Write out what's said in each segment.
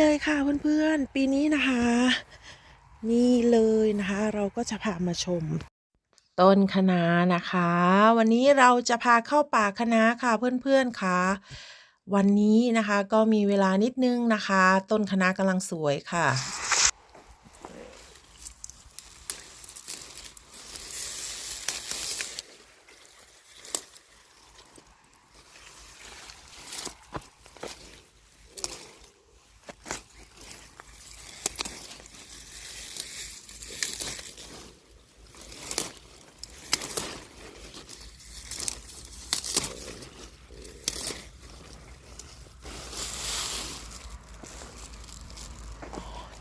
เลยค่ะเพื่อนๆ ปีนี้นะคะ นี่เลยนะคะ เราก็จะพามาชม ต้นคะน้านะคะ วันนี้เราจะพาเข้าป่าคะน้าค่ะเพื่อนๆค่ะวันนี้นะคะก็มีเวลานิดนึงนะคะ ต้นคะน้ากำลังสวยค่ะ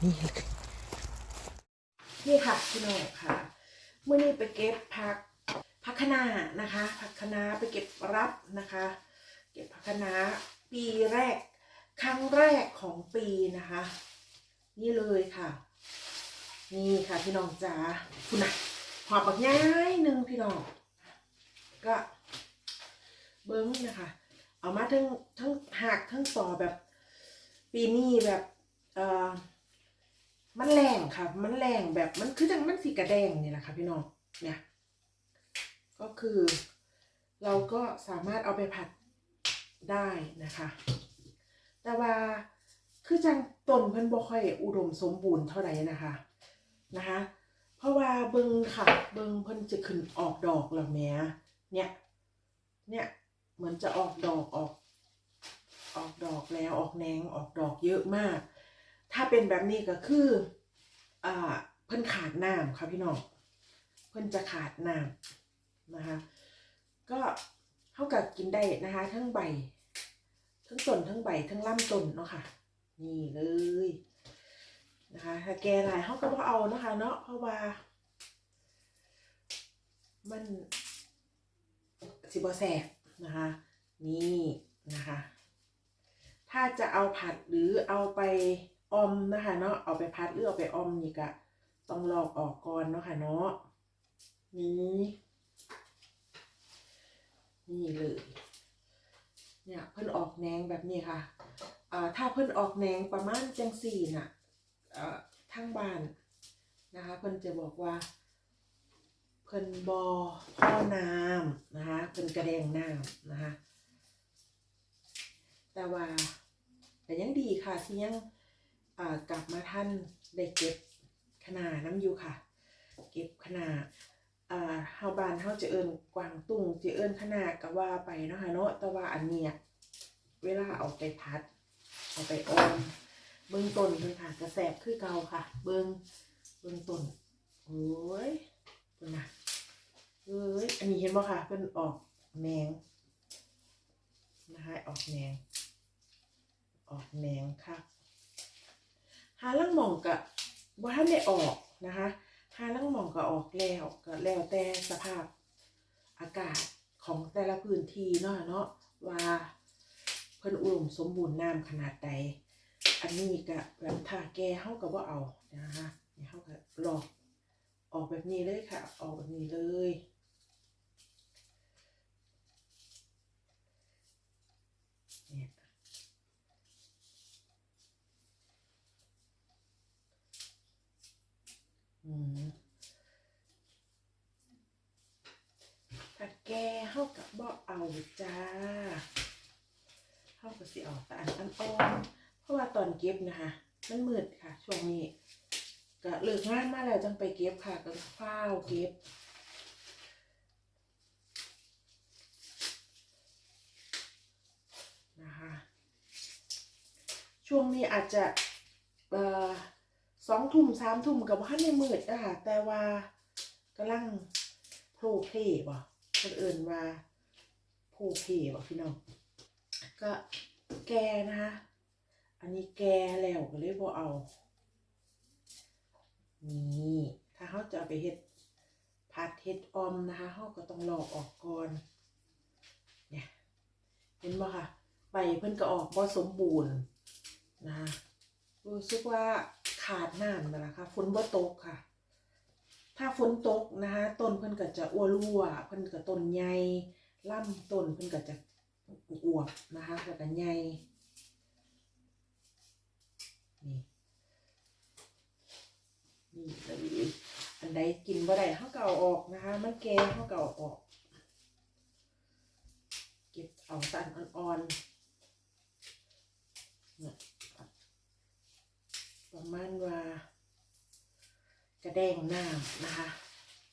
นี่เลยนี่ค่ะพี่น้องค่ะเมื่อนี้ไปเก็บผักผักคะน้านะคะ ผักคะน้าไปเก็บรับนะคะ เก็บผักคะน้าปีแรก ครั้งแรกของปีนะคะ นี่เลยค่ะ นี่ค่ะพี่น้องจ๋าคุณนะหอบบักย้ายหนึ่งพี่น้อง ก็เบิ้งนะคะ เอามาทั้งทั้งหักทั้งต่อแบบ ปีนี้แบบ เอ่อ มันแรงค่ะ มันแรงแบบมันคือจังมันสีกระแดงนี่แหละค่ะพี่น้องเนี่ยก็คือ เราก็สามารถเอาไปผัดได้นะคะ แต่ว่าคือจังต้นเพิ่นบ่ค่อยอุดมสมบูรณ์เท่าไหร่นะคะนะคะ เพราะว่าเบิงค่ะ เบิงเพิ่นจะขึ้นออกดอกแล้วแม่เนี่ยเนี่ยเหมือนจะออกดอกออก ออกดอกแล้วออกแหนงออกดอกเยอะมาก ถ้าเป็นแบบนี้ก็คืออ่าเพิ่นขาดน้ำค่ะพี่น้องเพิ่นจะขาดน้ำนะคะ ก็เท่ากับกินได้นะคะ ทั้งใบ ทั้งต้นทั้งใบทั้งลำต้นเนาะค่ะ นี่เลยนะคะถ้าแกหลายเขาก็บ่เอานะคะ เนาะเพราะว่า มันสิบแสบนะคะ นี่นะคะ ถ้าจะเอาผัดหรือเอาไป ออมนะคะเนาะเอาไปพัดหรือเอาไปออมนี่ก็ต้องลอกออกก่อนเนาะค่ะเนาะนี่นี่เลยเนี่ยเพิ่นออกแนงแบบนี้ค่ะอ่าถ้าเพิ่นออกแนงประมาณจังสี่น่ะเอ่อทั้งบ้านนะคะเพิ่นจะบอกว่า เพิ่นบอพ่อน้ำนะคะเพิ่นกระแดงน้ำนะคะแต่ว่าแต่ยังดีค่ะที่ยัง กลับมาท่านได้เก็บขนาน้ำอยู่ค่ะ เก็บขนาอ่าเฮาบานเฮาจะเอิ้นกวางตุ้งจะเอิ้นขนาดก็ว่าไปเนาะค่ะเนาะแต่ว่าอันเนี้ยเวลาเอาไปพัด เอาไปอมเบื้องต้นเพิ่นค่ะกระแสบคือเก่าค่ะ เบื้องเบื้องต้นโอ้ยเพิ่นน่ะเอ้ยอันนี้เห็นบ่ค่ะเพิ่นออกแหนงนะคะออกแหนงออกแหนงค่ะ หาลังหมองกะว่าท่านได้ออกนะคะหาลังหมองก็ออกแล้วก็แล้วแต่สภาพอากาศของแต่ละพื้นที่เนาะเนาะว่าเพิ่นอุดมสมบูรณ์น้ำขนาดใด อันนี้ก็แบบถ้าแกเฮาก็บ่เอานะคะนี่เฮาก็ลอกออกแบบนี้เลยค่ะ ออกแบบนี้เลย ถ้าแกเฮากับบ่เอาจ้าเฮาก็สิเอาแต่อันอ่อนเพราะว่าตอนเก็บนะคะ มันมืดค่ะ ช่วงนี้ก็เลิกงานมาแล้วจังไปเก็บค่ะก็ฟ้าวเก็บนะคะ ช่วงนี้อาจจะเอ่อ สองทุ่มสามทุ่มกับว่าในมืดนะคะแต่ว่ากำลังโพลเพลบ่คนอื่นว่าโพลเพลบ่พี่น้องก็แกนะคะอันนี้แกแล้วก็เลยบ่เอา นี่ ถ้าเขาจะเอาไปเฮ็ดผัดเฮ็ดออมนะคะเขาก็ต้องลอกออกก่อน เนี่ย เห็นบ่ค่ะ ใบเพิ่นก็ออกบ่สมบูรณ์นะคะรู้สึกว่า ขาดน้ำนั่นแหละค่ะฝนบ่ตกค่ะ ถ้าฝนตกนะคะต้นเพิ่นก็จะอ้วรั่วเพิ่นก็ต้นใหญ่ลำต้นเพิ่นก็จะอวบนะคะแล้วก็ใหญ่นี่นี่เลยอันใดกินบ่ได้เขาก็เอาออกนะคะ มันแก่เขาก็เอาออก เก็บเอาตันอ่อนๆเนี่ยประ มาณว่ากระแดงน้ำนะคะ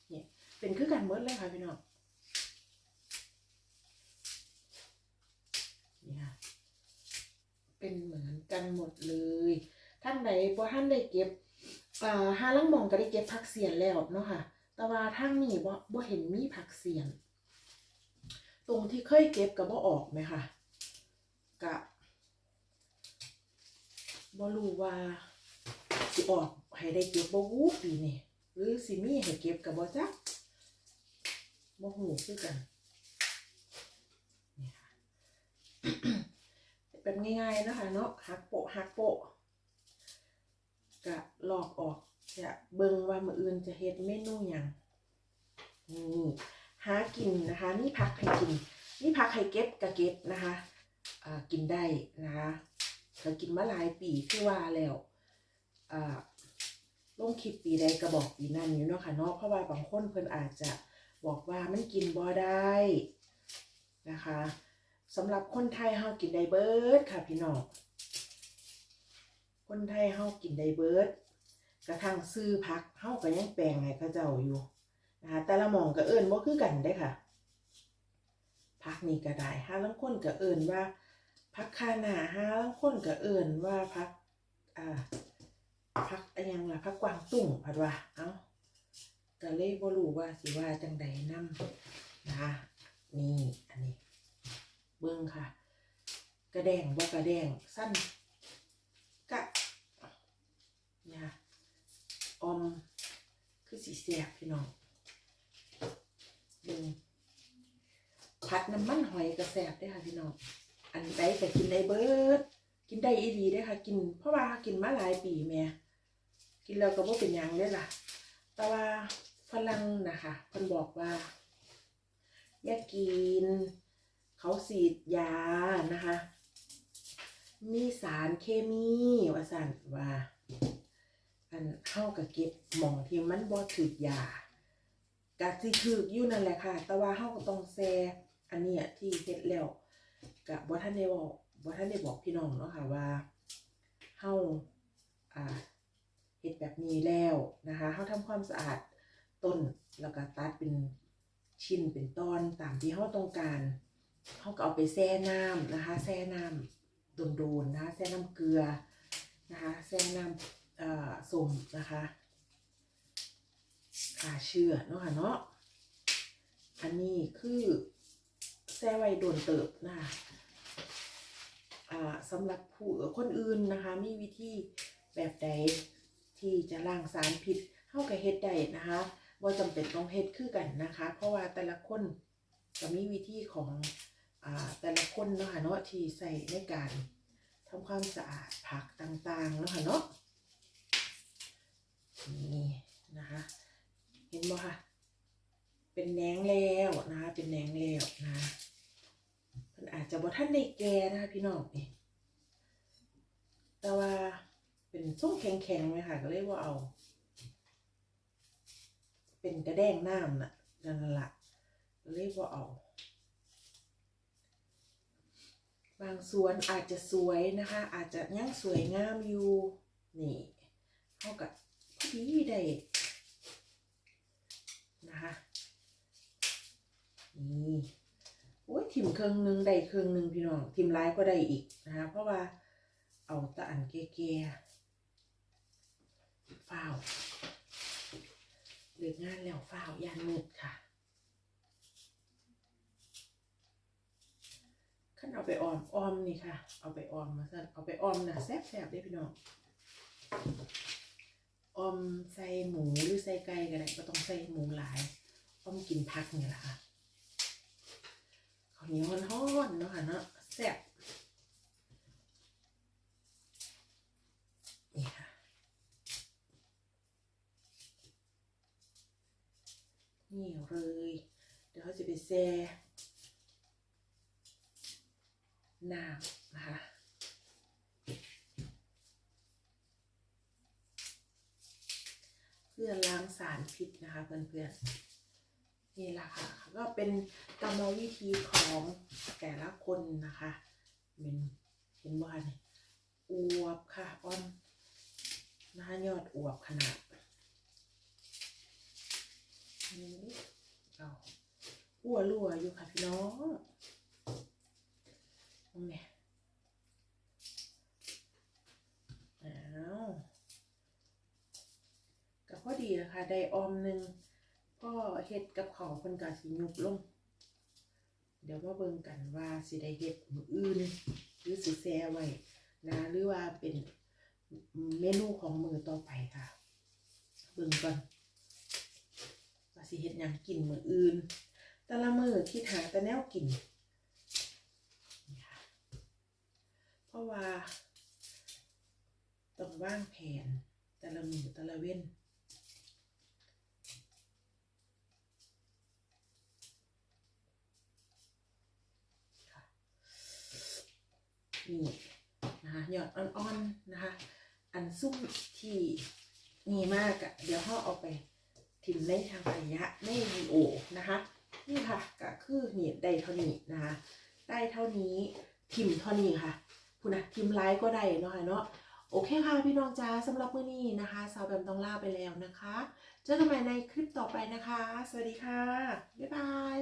เนี่ยเป็นคือกันเมดเลยค่ะพี่น้องนี่ค่ะเป็นเหมือนกันหมดเลย ท่านใดบ่ท่านได้เก็บอ่าห้าลังมองก็ได้เก็บผักเสียนแล้วเนาะค่ะ แต่ว่าทางนี้บ่บ่เห็นมีผักเสียน ตรงที่เคยเก็บก็บ่ออกไหมค่ะกะบ่รู้ว่า สิออกให้ได้เก็บบ่วู้ปีนี้หรือสิมีให้เก็บก็บ่จักบ่ฮู้คือกันนี่ค่ะแบบง่ายๆนะคะเนาะหักโปะหักโปะกะลอกออกจะเบิ่งว่ามื้ออื่นจะเฮ็ดเมนูหยังนี่หากินนะคะนี่ผักให้กินนี่ผักให้เก็บกะเก็บนะคะกินได้นะคะก็กินมาหลายปีคือว่าแล้ว ลงคลิปปีใดก็บอกปีนั้นอยู่เนาะค่ะเนาะเพราะว่าบางคนเพิ่นอาจจะบอกว่ามันกินบ่ได้นะคะสำหรับคนไทยเฮากินได้เบิร์ดค่ะพี่น้องคนไทยเฮากินได้เบิร์ดกระทั่งซื้อผักเฮาก็ยังแปลงให้เขาเจ้าอยู่นะคะแต่ละหมองก็เอิ้นบ่คือกันได้ค่ะพักนี่ก็ได้ห้าลังคนก็เอิ่นว่าพักคาหนาห้าลังคนก็เอิ่นว่าพักอ่า พักอะไรยังล่ะพักกวางตุ้งพัดว่าเอ้าก็เลยบ่รู้ว่าสิว่าจังใดนํนะคะนี่อันนี้ เบิ่งค่ะ กระแดงบ่กระแดงสั้นกะเนี่ยอมคือสีแสบพี่น้องเบิ่งผัดน้ำมันหอยกระแสบได้ค่ะพี่น้องอันใดก็กินได้เบิดกินได้อีดีได้ค่ะ กินเพราะว่ากินมาหลายปีแม่ กินแล้วก็บ่เป็นหยังเด้ล่ะ แต่ว่าฝรั่งนะคะเพิ่นบอกว่าอย่ากิน เขาฉีดยานะคะ มีสารเคมีว่าสันว่าอันเข้ากับเก็บหมองที่มันบ่ถือยากะสิถืออยู่นั่นแหละค่ะ แต่ว่าเฮาก็ต้องแซ่อันเนี้ยที่เฮ็ดแล้วกะบ่ทันได้บอกบ่ทันได้บอกพี่น้องเนาะค่ะว่าเฮาอ่า เฮ็ดแบบนี้แล้วนะคะเฮาทำความสะอาดต้นแล้วก็ตัดเป็นชิ้นเป็นตอนตามที่เฮาต้องการเฮาก็เอาไปแช่น้ำนะคะแช่น้ำโดนๆนะคะแช่น้ำเกลือนะคะแช่น้ำเอ่อส้มนะคะขาเชื่อเนาะค่ะเนาะอันนี้คือแซ่ไว้โดนเติบนะคะสำหรับผู้คนอื่นนะคะมีวิธีแบบใด ที่จะล้างสารพิษเข้ากับเฮ็ดได้นะคะบ่จำเป็นต้องเฮ็ดคือกันนะคะ เพราะว่าแต่ละคนก็มีวิธีของอแต่ละคนเนาะค่ะเนาะที่ใส่ในการทำความสะอาดผักต่างๆเนาะค่ะเนาะนี่นะคะเห็นบ่คะเป็นแหนงแล้วนะคะเป็นแหนงแล้วนะมันอาจจะบ่ท่านได้แก่นะคะพี่น้องนี่แต่ว่า เป็นส้มแข็งๆไหมค่ะ ก็เลยกว่าเอา เป็นกระแดงน้ำน่ะนั่นละก็เลยว่าเอา บางส่วนอาจจะสวยนะคะ อาจจะยังสวยงามอยู่นี่เท่ากับพอดีได้นะคะนี่โอ้ยทิ่มเครื่องหนึ่งได้เครื่องหนึ่งพี่น้องทิ่มร้ายก็ได้อีกนะคะเพราะว่าเอาตะอันแก่ๆ ฝ้าวเลิกงานแล้วฝ้าวยานมืดค่ะขั้นเอาไปออมออมนี่ค่ะ เอาไปออมมาสั่นเอาไปออมนะแซ่บๆได้พี่น้องออมใส่หมูหรือใส่ไก่ก็ได้ก็ต้องใส่หมูหลายต้มกินพักนี่แหละค่ะข้าวเหนียวร้อนๆเนาะค่ะเนาะแซ่บ นี่เลย เดี๋ยวเขาจะไปแซ่หน้ำนะคะเพื่อล้างสารพิษนะคะเพื่อนๆนี่แหละค่ะก็เป็นกรรมวิธีของแต่ละคนนะคะเป็นเห็นว่าเนี่ยอวบค่ะอ้อนหน้ายอดอวบขนาด นี่เราอ้วรั่วอยู่ค่ะพี่น้องตรงนี้อ้าก็พอดีนะคะได้ออมหนึ่งพ่อเฮ็ดกับเขาวเพิ่นกาสิยุบลง เดี๋ยวมาเบิ่งกันว่าสิได้เฮ็ดมืออื่น หรือสิแซ่ไว้นะหรือว่าเป็นเมนูของมือต่อไปค่ะ เบิ่งก่อน สิเฮ็ดหยังกินมื้ออื่น แต่ละมือที่หาแต่แนวกินนี่ค่ะเพราะว่าต้องวางแผน แต่ละมือแต่ละเว้นนี่นะคะหยอดอ่อนๆนะคะ อันซุ่มที่มีมากอะเดี๋ยวเขาเอาไป ทิ้งในทางขยะในวีโอนะคะ นี่ค่ะก็คือเนี่ได้เท่านี้นะคะได้เท่านี้ทิมเท่านี้ค่ะคุณนะทิมไลค์ก็ได้เนาะค่ะเนาะโอเคค่ะพี่น้องจ้าสำหรับมื้อนี้นะคะสาวแบมต้องลาไปแล้วนะคะ เจอกันใหม่ในคลิปต่อไปนะคะ สวัสดีค่ะ บ๊ายบาย